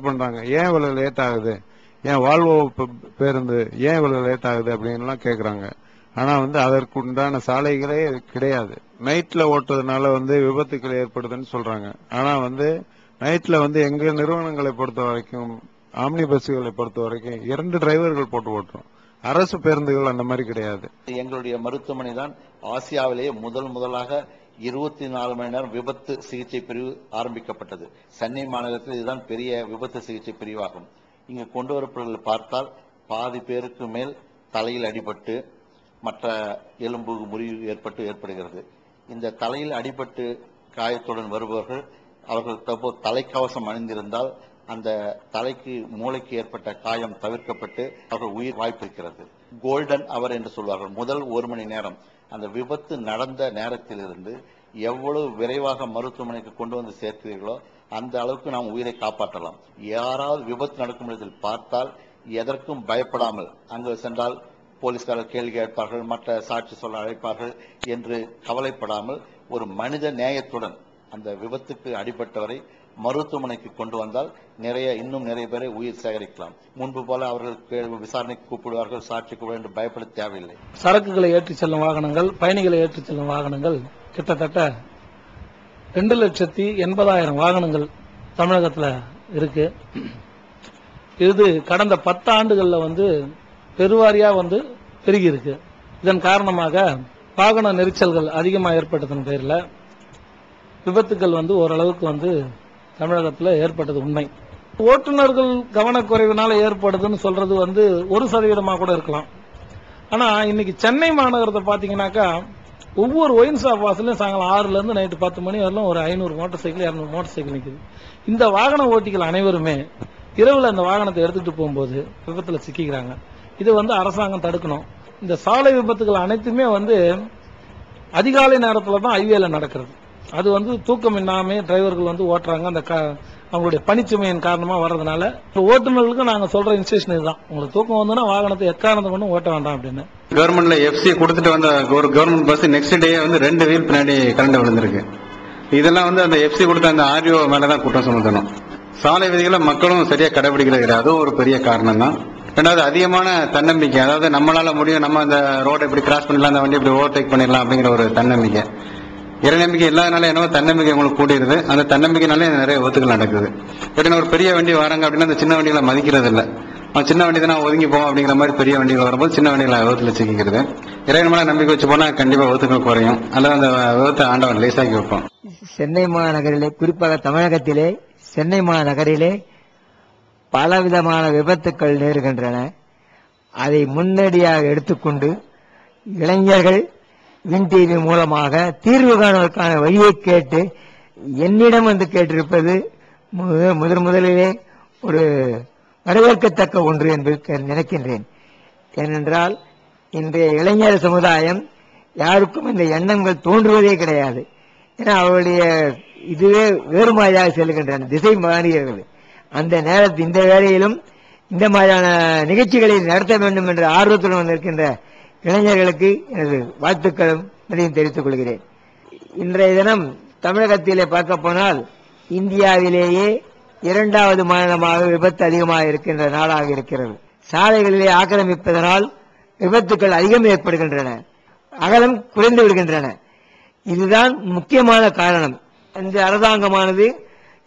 பண்றாங்க. ஏன் இவ்வளவு லேட் ஆகுது? ஏன் வால்வோ பேருந்து ஏன் இவ்வளவு லேட் ஆகுது அப்படின்லாம் கேக்குறாங்க. ஆனா வந்து அதற்கு உண்டான சாலைகளே கிடையாது. நைட்ல ஓட்டுறதுனால வந்து விபத்துக்கள் ஏற்படுதுன்னு சொல்றாங்க. ஆனா வந்து நைட்ல வந்து எங்க நிறுவனங்களை பொறுத்த வரைக்கும் ஆம்னி பஸ்களை பொறுத்த வரைக்கும் இரண்டு டிரைவர்கள் போட்டு ஓட்டுறோம். அரசு பேருந்துகள் அந்த மாதிரி கிடையாது. எங்களுடைய மருத்துவமனை தான் ஆசியாவிலேயே முதல் முதலாக இருபத்தி நாலு மணி நேரம் விபத்து சிகிச்சை பிரிவு ஆரம்பிக்கப்பட்டது. சென்னை மாநிலத்தில் இதுதான் பெரிய விபத்து சிகிச்சை பிரிவாகும். இங்கு கொண்டு வரப்படுவதை பார்த்தால் பாதி பேருக்கு மேல் தலையில் அடிபட்டு மற்ற எலும்பு முறிவு ஏற்பட்டு ஏற்படுகிறது. இந்த தலையில் அடிபட்டு காயத்துடன் வருபவர்கள் அவர்கள் தற்போது தலைக்கவசம் அணிந்திருந்தால் அந்த தலைக்கு மூளைக்கு ஏற்பட்ட காயம் தவிர்க்கப்பட்டு அவர்கள் உயிர் வாய்ப்பிருக்கிறது கோல்டன் அவர் என்று சொல்வார்கள் முதல் ஒரு மணி நேரம். அந்த விபத்து நடந்த நேரத்திலிருந்து எவ்வளவு விரைவாக மருத்துவமனைக்கு கொண்டு வந்து சேர்த்தீர்களோ அந்த அளவுக்கு நாம் உயிரை காப்பாற்றலாம். யாராவது விபத்து நடக்கும் இடத்தில் பார்த்தால் எதற்கும் பயப்படாமல் அங்கு சென்றால் போலீஸ்காரர் கேள்வி கேட்பார்கள் மற்ற சாட்சி சொல்ல அழைப்பார்கள் என்று கவலைப்படாமல் ஒரு மனித நேயத்துடன் அந்த விபத்துக்கு அடிபட்டவரை மருத்துவமனைக்கு கொண்டு வந்தால் நிறைய இன்னும் நிறைய பேரை உயிர் சேகரிக்கலாம். முன்பு போல அவர்கள் விசாரணைக்கு கூப்பிடுவார்கள் சாட்சி கூப்பிட என்று பயப்பட தேவையில்லை. சரக்குகளை ஏற்றிச் செல்லும் வாகனங்கள் பயணிகளை ஏற்றிச் செல்லும் வாகனங்கள் கிட்டத்தட்ட ரெண்டு லட்சத்தி எண்பதாயிரம் வாகனங்கள் தமிழகத்துல இருக்கு. இது கடந்த பத்து ஆண்டுகள்ல வந்து பெருவாரியா வந்து பெருகி இருக்கு. இதன் காரணமாக வாகன நெரிச்சல்கள் அதிகமா ஏற்பட்டதன் பேர்ல விபத்துக்கள் வந்து ஓரளவுக்கு வந்து தமிழகத்தில் ஏற்பட்டது உண்மை. ஓட்டுநர்கள் கவனக்குறைவினால ஏற்படுதுன்னு சொல்றது வந்து ஒரு சதவீதமா கூட இருக்கலாம். ஆனா இன்னைக்கு சென்னை மாநகரத்தை பாத்தீங்கன்னாக்கா ஒவ்வொரு ஒயின் ஷாப் வாசலையும் சாயங்காலம் ஆறுல இருந்து நைட்டு பத்து மணி வரலாம் ஒரு ஐநூறு மோட்டர் சைக்கிள் இரநூறு மோட்டர் சைக்கிள் நிற்குது இந்த வாகன ஓட்டிகள் அனைவருமே இரவில் அந்த வாகனத்தை எடுத்துகிட்டு போகும்போது விபத்தில் சிக்கிக்கிறாங்க. இது வந்து அரசாங்கம் தடுக்கணும். இந்த சாலை விபத்துகள் அனைத்துமே வந்து அதிகாலை நேரத்தில் தான் ஹைவேல நடக்கிறது. அது வந்து தூக்கம் இல்லாமல் டிரைவர்கள் வந்து ஓட்டுறாங்க. அந்த க- அவங்களுடைய பணிச்சுமையின் காரணமாக வர்றதுனால இப்ப ஓட்டுநர்களுக்கு நாங்கள் சொல்ற இன்ஸ்ட்ரக்ஷன் இதுதான். உங்களுக்கு தூக்கம் வந்துன்னா வாகனத்தை எக்காரணத்தை கொண்டு ஓட்ட வேண்டாம் அப்படின்னு. கவர்மெண்ட்ல எஃப்சி கொடுத்துட்டு வந்த ஒரு கவர்மெண்ட் பஸ் நெக்ஸ்ட் டே வந்து ரெண்டு வீல் பின்னாடி கரண்ட் விழுந்திருக்கு. இதெல்லாம் வந்து அந்த எஃப்சி கொடுத்த அந்த ஆர்டிஓ மேலதான் குற்றம் சுமத்தணும். சாலை விதிகளை மக்களும் சரியா கடைபிடிக்கிறது கிடையாது அதுவும் ஒரு பெரிய காரணம் தான் ரெண்டாவது அதிகமான தன்னம்பிக்கை அதாவது நம்மளால முடியும் நம்ம அந்த ரோடை இப்படி கிராஸ் பண்ணிடலாம் அந்த வண்டி இப்படி ஓவர்டேக் பண்ணிடலாம் அப்படிங்கிற ஒரு தன்னம்பிக்கை. இறைநம்பிக்கை இல்லாதனால என்னவோ தன்னம்பிக்கை உங்களுக்கு கூடிடுது. அந்த தன்னம்பிக்கைனாலே நிறைய ஒத்துக்கள் நடக்குது. எப்படின்னா ஒரு பெரிய வண்டி வராங்க அப்படின்னா அந்த சின்ன வண்டிகளை மதிக்கிறது இல்லை அவன் சின்ன வண்டி தான் ஒதுங்கி போவோம் அப்படிங்கிற மாதிரி பெரிய வண்டிகள் வரும்போது சின்ன வண்டிகளை விபத்தில் சிக்கிக்கிறது. இறைவன் நம்பிக்கை வச்சு போனால் கண்டிப்பாக விபத்துகள் குறையும். அல்லது அந்த விபத்தை ஆண்டவன் லேசாக்கி வைப்போம் சென்னை மாநகரிலே குறிப்பாக தமிழகத்திலே சென்னை மாநகரிலே பலவிதமான விபத்துக்கள் நேருகின்றன. அதை முன்னடியாக எடுத்துக்கொண்டு இளைஞர்கள் வின்டிவி மூலமாக தீர்வு காணுவதற்கான வழியை கேட்டு என்னிடம் வந்து கேட்டிருப்பது முதன் முதலிலே ஒரு வரவேற்கத்தக்க ஒன்று என்று நினைக்கின்றேன். ஏனென்றால் இன்றைய இளைஞர் சமுதாயம் யாருக்கும் இந்த எண்ணங்கள் தோன்றுவதே கிடையாது. ஏன்னா அவருடைய இதுவே வேறு மாதிரியாக செல்கின்றன திசை மாறுகிறது அந்த நேரத்தில் இந்த வேளையிலும் இந்த மாதிரியான நிகழ்ச்சிகளை நடத்த வேண்டும் என்ற ஆர்வத்துடன் வந்திருக்கின்ற இளைஞர்களுக்கு எனது வாழ்த்துக்களும் நன்றியும் தெரிவித்துக் கொள்கிறேன். இன்றைய தினம் தமிழகத்திலே பார்க்க போனால் இந்தியாவிலேயே இரண்டாவது மாநிலமாக விபத்து அதிகமாக இருக்கின்ற நாடாக இருக்கிறது. சாலைகளிலே ஆக்கிரமிப்பதனால் விபத்துக்கள் அதிகம் ஏற்படுகின்றன. அகலம் குறைந்து விடுகின்றன. இதுதான் முக்கியமான காரணம். இந்த அரசாங்கமானது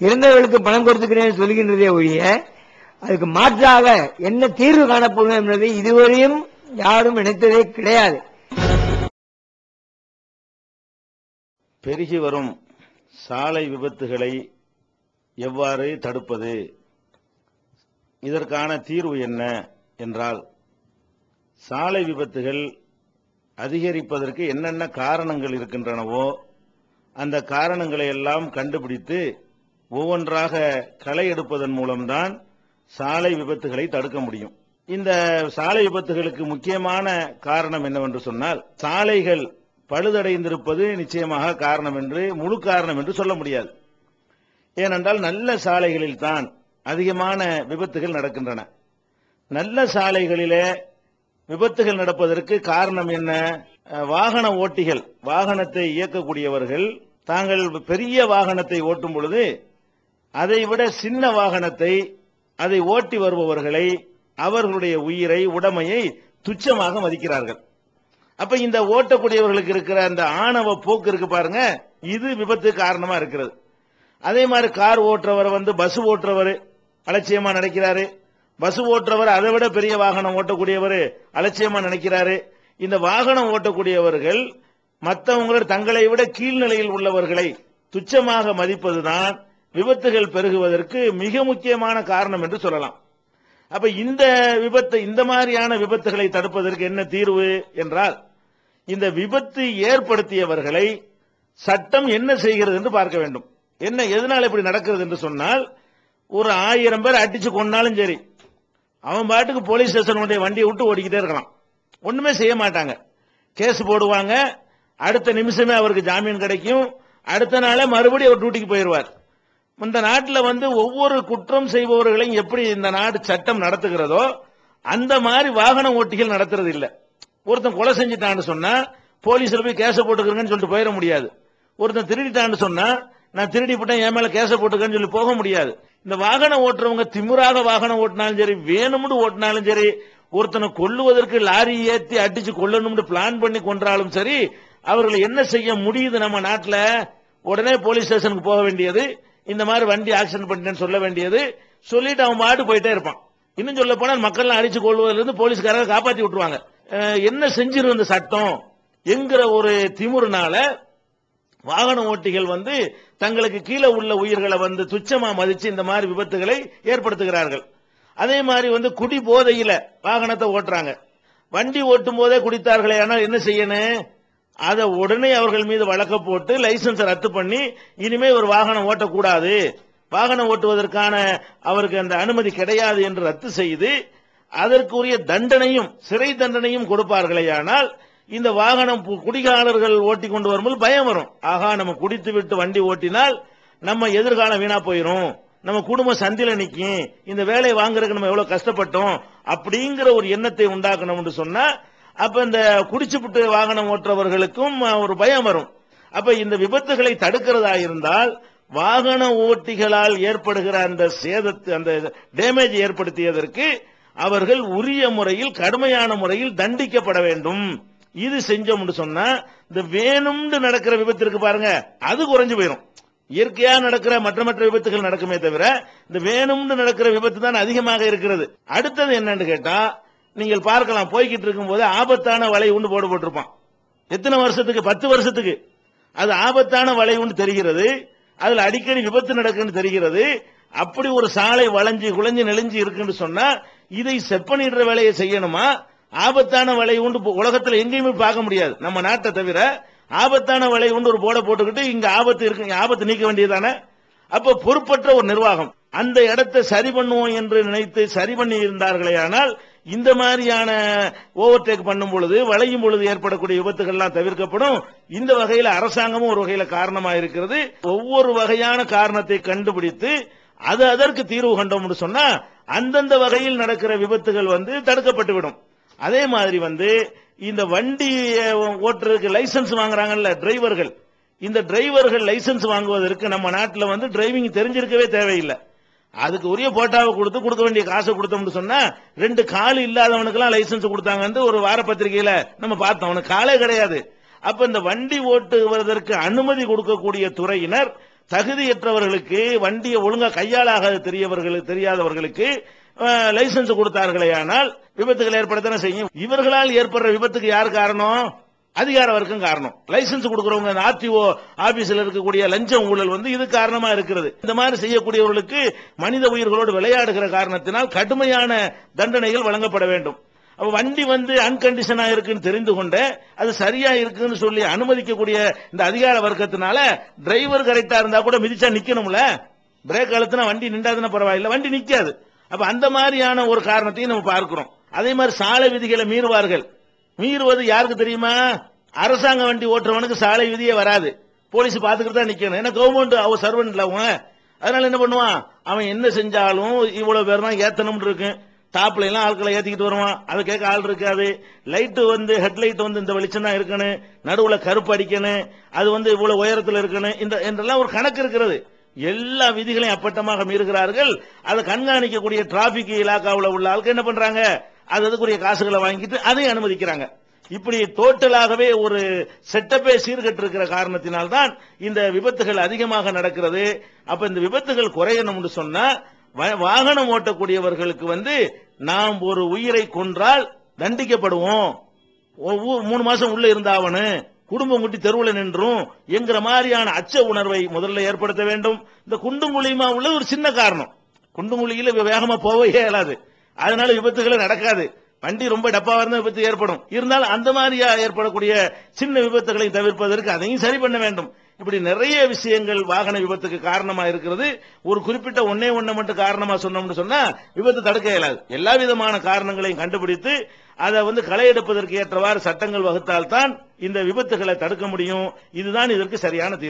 இறந்தவர்களுக்கு பணம் கொடுத்துக்கிறேன் சொல்கின்றதே ஒழிய அதுக்கு மாற்றாக என்ன தீர்வு காணப்படும் என்பதை இதுவரையும் யாரும் நினைத்ததே கிடையாது. பெருகி வரும் சாலை விபத்துகளை எவ்வாறு தடுப்பது? இதற்கான தீர்வு என்ன என்றால் சாலை விபத்துகள் அதிகரிப்பதற்கு என்னென்ன காரணங்கள் இருக்கின்றனவோ அந்த காரணங்களை எல்லாம் கண்டுபிடித்து ஒவ்வொன்றாக களை எடுப்பதன் மூலம்தான் சாலை விபத்துகளை தடுக்க முடியும். இந்த சாலை விபத்துகளுக்கு முக்கியமான காரணம் என்னவென்று சொன்னால் சாலைகள் பழுதடைந்திருப்பது நிச்சயமாக காரணம் என்று முழு காரணம் என்று சொல்ல முடியாது. ஏனென்றால் நல்ல சாலைகளில் தான் அதிகமான விபத்துகள் நடக்கின்றன. நல்ல சாலைகளிலே விபத்துகள் நடப்பதற்கு காரணம் என்ன? வாகன ஓட்டிகள் வாகனத்தை இயக்கக்கூடியவர்கள் தாங்கள் பெரிய வாகனத்தை ஓட்டும் பொழுது அதை விட சின்ன வாகனத்தை அதை ஓட்டி வருபவர்களை அவர்களுடைய உயிரை உடமையை துச்சமாக மதிக்கிறார்கள். அப்ப இந்த ஓட்டக்கூடியவர்களுக்கு இருக்கிற அந்த ஆணவ போக்கு இருக்கு பாருங்க இது விபத்து காரணமா இருக்கிறது. அதே மாதிரி கார் ஓட்டுறவர் வந்து பஸ் ஓட்டுறவர் அலட்சியமா நினைக்கிறாரு. பஸ் ஓட்டுறவர் அதை விட பெரிய வாகனம் ஓட்டக்கூடியவர் அலட்சியமா நினைக்கிறாரு. இந்த வாகனம் ஓட்டக்கூடியவர்கள் மற்றவங்களோட தங்களை விட கீழ்நிலையில் உள்ளவர்களை துச்சமாக மதிப்பதுதான் விபத்துகள் பெருகுவதற்கு மிக முக்கியமான காரணம் என்று சொல்லலாம். அப்ப இந்த விபத்து இந்த மாதிரியான விபத்துகளை தடுப்பதற்கு என்ன தீர்வு என்றால் இந்த விபத்து ஏற்படுத்தியவர்களை சட்டம் என்ன செய்கிறது என்று பார்க்க வேண்டும். என்ன எதனால் இப்படி நடக்கிறது என்று சொன்னால் ஒரு ஆயிரம் பேர் அடிச்சு கொண்டாலும் சரி அவன் பாட்டுக்கு போலீஸ் ஸ்டேஷனுடைய வண்டியை விட்டு ஓடிக்கிட்டே இருக்கலாம். ஒண்ணுமே செய்ய மாட்டாங்க. கேஸ் போடுவாங்க அடுத்த நிமிஷமே அவருக்கு ஜாமீன் கிடைக்கும் அடுத்த நாளே மறுபடியும் அவர் டியூட்டிக்கு போயிடுவார். இந்த நாட்டில் வந்து ஒவ்வொரு குற்றம் செய்பவர்களையும் எப்படி இந்த நாடு சட்டம் நடத்துகிறதோ அந்த மாதிரி வாகன ஓட்டிகள் நடத்துறது இல்ல. ஒருத்தன் கொலை செஞ்சுட்டான்னு சொன்னா போலீஸ்ல போய் கேச போட்டுக்கிறேன்னு சொல்லிட்டு போயிட முடியாது. ஒருத்தன் திருடிட்டான்னு சொன்னா நான் திருடி போட்டேன் என் மேல கேச போட்டுக்கன்னு சொல்லி போக முடியாது. இந்த வாகனம் ஓட்டுறவங்க திமுறாக வாகனம் ஓட்டினாலும் சரி வேணும்னு ஓட்டினாலும் சரி ஒருத்தனை கொல்லுவதற்கு லாரி ஏத்தி அடிச்சு கொல்லணும்னு பிளான் பண்ணி கொன்றாலும் சரி அவர்களை என்ன செய்ய முடியுது நம்ம நாட்டில்? உடனே போலீஸ் ஸ்டேஷனுக்கு போக வேண்டியது. இந்த மாதிரி வண்டி ஆக்சிடென்ட் பண்ணிட்டேன்னு சொல்ல வேண்டியது. சொல்லிட்டு அவன் பாட்டு போயிட்டே இருப்பான். இன்னும் சொல்ல போனால் மக்கள் அடிச்சு கொள்வதிலிருந்து போலீஸ்காரங்க காப்பாற்றி விட்டுருவாங்க. என்ன செஞ்சிரு இந்த சட்டம்? என்கிற ஒரு திமுறுனால வாகன ஓட்டிகள் வந்து தங்களுக்கு கீழே உள்ள உயிர்களை வந்து துச்சமா மதிச்சு இந்த மாதிரி விபத்துகளை ஏற்படுத்துகிறார்கள். அதே மாதிரி வந்து குடி போதையில வாகனத்தை ஓட்டுறாங்க. வண்டி ஓட்டும் போதே குடித்தார்களே ஆனால் என்ன செய்யணும்? அதை உடனே அவர்கள் மீது வழக்க போட்டு லைசன்ஸை ரத்து பண்ணி இனிமே ஒரு வாகனம் ஓட்டக்கூடாது. வாகனம் ஓட்டுவதற்கான அவருக்கு அந்த அனுமதி கிடையாது என்று ரத்து செய்து அதற்குரிய தண்டனையும் சிறை தண்டனையும் கொடுப்பார்களேயானால் இந்த வாகனம் பு- குடிகாரர்கள் ஓட்டி கொண்டு வரும்போது பயம் வரும். ஆகா நம்ம குடித்து விட்டு வண்டி ஓட்டினால் நம்ம எதிர்காலம் வீணா போயிரும். நம்ம குடும்பம் சந்தில நிற்கும் இந்த வேலையை வாங்குறதுக்கு நம்ம எவ்வளவு கஷ்டப்பட்டோம். அப்படிங்கிற ஒரு எண்ணத்தை உண்டாக்கணும்னு சொன்னா அப்ப இந்த குடிச்சுப்புட்டு வாகனம் ஓட்டுறவர்களுக்கும் ஒரு பயம் வரும். அப்ப இந்த விபத்துகளை தடுக்கிறதா இருந்தால் வாகன ஓட்டிகளால் ஏற்படுகிற அந்த சேதத்து அந்த டேமேஜ் ஏற்படுத்தியதற்கு அவர்கள் உரிய முறையில் கடுமையான முறையில் தண்டிக்கப்பட வேண்டும். இது செஞ்சோம்னு சொன்னா இந்த வேணும்னு நடக்கிற விபத்து இருக்கு பாருங்க அது குறைஞ்சு போயிடும் இயற்கையா நடக்கிற மற்ற மற்ற விபத்துகள் நடக்குமே தவிர இந்த வேணும்னு நடக்கிற விபத்து தான் அதிகமாக இருக்கிறது. அடுத்தது என்னன்னு கேட்டா நீங்கள் பார்க்கலாம் போய்கிட்டு இருக்கும்போது ஆபத்தான வலை உண்டு போட போட்டிருப்பான். எத்தனை வருஷத்துக்கு? பத்து வருஷத்துக்கு. அது ஆபத்தான வலை உண்டு தெரிகிறது. அதுல அடிக்கடி விபத்து நடக்குன்னு தெரிகிறது. அப்படி ஒரு சாலை வளைஞ்சு குலைஞ்சு நெளிஞ்சு இருக்குன்னு சொன்னா இதை செப்பனிடுற வேலையை செய்யணுமா? ஆபத்தான வலை உண்டு போ- உலகத்துல எங்கேயுமே பார்க்க முடியாது. நம்ம நாட்டை தவிர ஆபத்தான வலை உண்டு ஒரு போட போட்டுக்கிட்டு இங்க ஆபத்து இருக்கு ஆபத்து நீக்க வேண்டியதானே அப்ப பொறுப்பற்ற ஒரு நிர்வாகம். அந்த இடத்தை சரி பண்ணுவோம் என்று நினைத்து சரி பண்ணி இருந்தார்களே ஆனால் இந்த மாதிரியான ஓவர்டேக் பண்ணும் பொழுது வளையும் பொழுது ஏற்படக்கூடிய விபத்துகள்லாம் தவிர்க்கப்படும். இந்த வகையில் அரசாங்கமும் ஒரு வகையில காரணமா இருக்கிறது ஒவ்வொரு வகையான காரணத்தை கண்டுபிடித்து அது அதற்கு தீர்வு கண்டோம்னு சொன்னா அந்தந்த வகையில் நடக்கிற விபத்துகள் வந்து தடுக்கப்பட்டுவிடும். அதே மாதிரி வந்து இந்த வண்டி ஓட்டுறதுக்கு லைசென்ஸ் வாங்குறாங்கல்ல டிரைவர்கள். இந்த டிரைவர்கள் லைசென்ஸ் வாங்குவதற்கு நம்ம நாட்டில் வந்து டிரைவிங் தெரிஞ்சிருக்கவே தேவையில்லை. அதுக்கு உரிய போட்டாவை கொடுத்து கொடுக்க வேண்டிய காசை கொடுத்தோம்னு சொன்னா ரெண்டு கால் இல்லாதவனுக்கெல்லாம் லைசென்ஸ் கொடுத்தாங்கன்னு ஒரு வார பத்திரிகையில நம்ம பார்த்தோம். அவனுக்கு காலே கிடையாது. அப்ப இந்த வண்டி ஓட்டுவதற்கு அனுமதி கொடுக்கக்கூடிய துறையினர் தகுதியற்றவர்களுக்கு வண்டியை ஒழுங்கா கையாளாக தெரியவர்களுக்கு தெரியாதவர்களுக்கு லைசன்ஸ் லைசென்ஸ் கொடுத்தார்களே ஆனால் விபத்துகள் ஏற்படுத்தன செய்யும்? இவர்களால் ஏற்படுற விபத்துக்கு யார் காரணம்? அதிகார வர்க்கம் காரணம். லைசன்ஸ் கொடுக்கறவங்க ஆர்டிஓ ஆபீஸ்ல இருக்கக்கூடிய லஞ்சம் ஊழல் வந்து இது காரணமா இருக்கிறது. இந்த மாதிரி செய்யக்கூடியவர்களுக்கு மனித உயிர்களோடு விளையாடுகிற காரணத்தினால் கடுமையான தண்டனைகள் வழங்கப்பட வேண்டும். அப்ப வண்டி வந்து அன்கண்டிஷனா இருக்குன்னு தெரிந்து கொண்டு அது சரியா இருக்குன்னு சொல்லி அனுமதிக்கக்கூடிய இந்த அதிகார வர்க்கத்தினால டிரைவர் கரெக்டா இருந்தா கூட மிதிச்சா நிக்கணும்ல? பிரேக் அழுத்தினா வண்டி நின்றாதுன்னா பரவாயில்ல வண்டி நிக்காது. அப்ப அந்த மாதிரியான ஒரு காரணத்தையும் நம்ம பார்க்கிறோம். அதே மாதிரி சாலை விதிகளை மீறுவார்கள். மீறுவது யாருக்கு தெரியுமா? அரசாங்க வண்டி ஓட்டுறவனுக்கு சாலை விதியே வராது. போலீஸ் பாத்துக்கிட்டு தான் நிக்கணும். ஏன்னா கவர்மெண்ட் அவ சர்வெண்ட்ல அவன். அதனால என்ன பண்ணுவான்? அவன் என்ன செஞ்சாலும் இவ்வளவு பேர் தான் ஏத்தணும்னு இருக்கு. டாப்ல எல்லாம் ஆட்களை ஏத்திக்கிட்டு வருவான். அதை கேட்க ஆள் இருக்காது. லைட்டு வந்து ஹெட்லைட் வந்து இந்த வெளிச்சம் தான் இருக்கணும். நடுவுல கருப்பு அடிக்கணும். அது வந்து இவ்வளவு உயரத்தில் இருக்கணும். இந்த என்றெல்லாம் ஒரு கணக்கு இருக்கிறது. எல்லா விதிகளையும் அப்பட்டமாக மீறுகிறார்கள். அதை கண்காணிக்கக்கூடிய டிராபிக் இலாக்காவில் உள்ள ஆளுக்கு என்ன பண்றாங்க? அது அதுக்குரிய காசுகளை வாங்கிட்டு அதையும் அனுமதிக்கிறாங்க. இப்படி டோட்டலாகவே ஒரு செட்டப்பே சீர்கட்டிருக்கிற காரணத்தினால்தான் இந்த விபத்துகள் அதிகமாக நடக்கிறது. அப்ப இந்த விபத்துகள் குறையணும்னு சொன்னா வ- வாகனம் ஓட்டக்கூடியவர்களுக்கு வந்து நாம் ஒரு உயிரை கொன்றால் தண்டிக்கப்படுவோம். மூணு மாசம் உள்ள இருந்தாவனு குடும்பம் குட்டி தெருவில் நின்றும். என்கிற மாதிரியான அச்ச உணர்வை முதல்ல ஏற்படுத்த வேண்டும். இந்த குண்டும் குழியுமா உள்ள ஒரு சின்ன காரணம். குண்டும் குழியில வேகமா போகவே இயலாது. அதனால விபத்துகளை நடக்காது. வண்டி ரொம்ப டப்பாவா இருந்தால் விபத்து ஏற்படும். இருந்தாலும் அந்த மாதிரியா ஏற்படக்கூடிய சின்ன விபத்துகளை தவிர்ப்பதற்கு அதையும் சரி பண்ண வேண்டும். இப்படி நிறைய விஷயங்கள் வாகன விபத்துக்கு காரணமா இருக்கிறது. ஒரு குறிப்பிட்ட ஒன்னே ஒண்ணை மட்டும் காரணமா சொன்னோம்னு சொன்னா விபத்து தடுக்க இயலாது. எல்லா விதமான காரணங்களையும் கண்டுபிடித்து அதை வந்து களை எடுப்பதற்கு ஏற்றவாறு சட்டங்கள் வகுத்தால்தான் இந்த விபத்துகளை தடுக்க முடியும். இதுதான் இதற்கு சரியான தீர்வு.